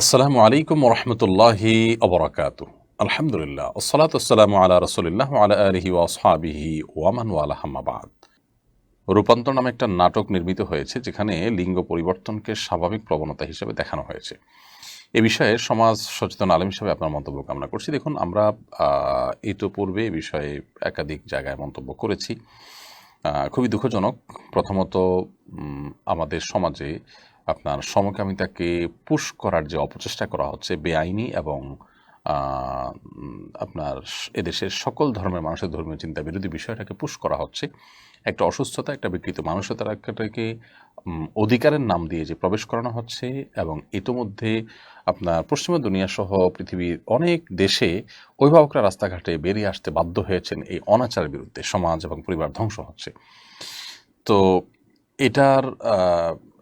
আসসালামু আলাইকুম রহমতুল্লাহি অবরাকাত আলহামদুলিল্লাহ। ওসলাত আসসালামু আলা রসুলিল্লাহ আলা আলহি ওয়াসহাবিহি ওয়ামান ওয়ালা হাম্মাবাদ রূপান্তর নামে একটা নাটক নির্মিত হয়েছে, যেখানে লিঙ্গ পরিবর্তনকে স্বাভাবিক প্রবণতা হিসেবে দেখানো হয়েছে। এ বিষয়ে সমাজ সচেতন আলম হিসেবে আপনার মন্তব্য কামনা করছি। দেখুন, আমরা ইতোপূর্বে এ বিষয়ে একাধিক জায়গায় মন্তব্য করেছি। খুবই দুঃখজনক। প্রথমত আমাদের সমাজে আপনার সমকামিতাকে পুশ করার যে অপচেষ্টা করা হচ্ছে বেআইনি এবং আপনার এদেশের সকল ধর্মের মানুষের ধর্মীয় চিন্তা বিরোধী বিষয়টাকে পুশ করা হচ্ছে। একটা অসুস্থতা একটা বিকৃত মানসিকতাকে উম, অধিকারের নাম দিয়ে যে প্রবেশ করানো হচ্ছে এবং ইতোমধ্যে আপনার পশ্চিমা দুনিয়া সহ পৃথিবীর অনেক দেশে অভিভাবকরা রাস্তাঘাটে বেরিয়ে আসতে বাধ্য হয়েছেন এই অনাচারের বিরুদ্ধে। সমাজ এবং পরিবার ধ্বংস হচ্ছে। তো এটার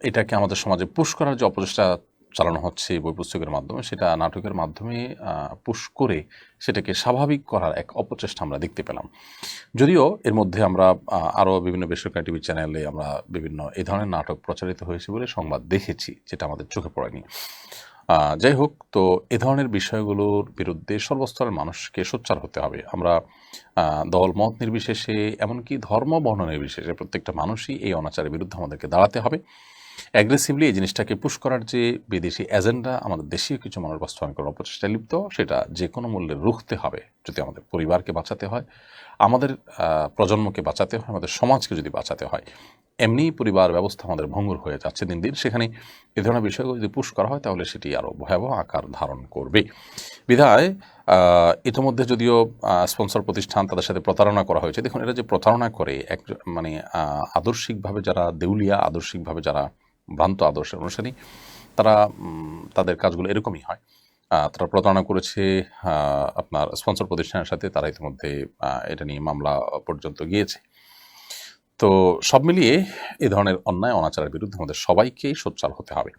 এটাকে আমাদের সমাজে পুশ করার যে অপচেষ্টা চালানো হচ্ছে বই পুস্তকের মাধ্যমে, সেটা নাটকের মাধ্যমে পুশ করে সেটাকে স্বাভাবিক করার এক অপচেষ্টা আমরা দেখতে পেলাম। যদিও এর মধ্যে আমরা আরও বিভিন্ন বেসরকারি টিভি চ্যানেলে আমরা বিভিন্ন এ ধরনের নাটক প্রচারিত হয়েছে বলে সংবাদ দেখেছি, যেটা আমাদের চোখে পড়েনি। যাই হোক তো এ ধরনের বিষয়গুলোর বিরুদ্ধে সর্বস্তরের মানুষকে সোচ্চার হতে হবে। আমরা দল, মত নির্বিশেষে, এমনকি ধর্ম, বর্ণ নির্বিশেষে প্রত্যেকটা মানুষই এই অনাচারের বিরুদ্ধে আমাদেরকে দাঁড়াতে হবে। অ্যাগ্রেসিভলি এই জিনিসটাকে পুশ করার যে বিদেশি এজেন্ডা আমাদের দেশীয় কিছু মানুষ বাস্তবায়ন করার অপচেষ্টায় লিপ্ত, সেটা যে কোনো মূল্যে রুখতে হবে যদি আমাদের পরিবারকে বাঁচাতে হয়, আমাদের প্রজন্মকে বাঁচাতে হয়, আমাদের সমাজকে যদি বাঁচাতে হয়। এমনি পরিবার ব্যবস্থা আমাদের ভঙ্গুর হয়ে যাচ্ছে দিন দিন। সেখানে এ ধরনের বিষয়গুলো যদি পুশ করা হয়, তাহলে সেটি আরও ভয়াবহ আকার ধারণ করবে। বিধায় ইতোমধ্যে যদিও স্পন্সর প্রতিষ্ঠান তাদের সাথে প্রতারণা করা হয়েছে। দেখুন এটা যে প্রতারণা করে, এক মানে আদর্শিকভাবে যারা দেউলিয়া, আদর্শিকভাবে যারা ভ্রান্ত আদর্শের অনুসারী, তারা তাদের কাজগুলো এরকমই হয়। তারা প্রতারণা করেছে আপনার স্পন্সর প্রতিষ্ঠানের সাথে, তারা ইতিমধ্যে এটা নিয়ে মামলা পর্যন্ত গিয়েছে। তো সব মিলিয়ে এ ধরনের অন্যায় অনাচারের বিরুদ্ধে আমাদের সবাইকেই সোচ্চার হতে হবে।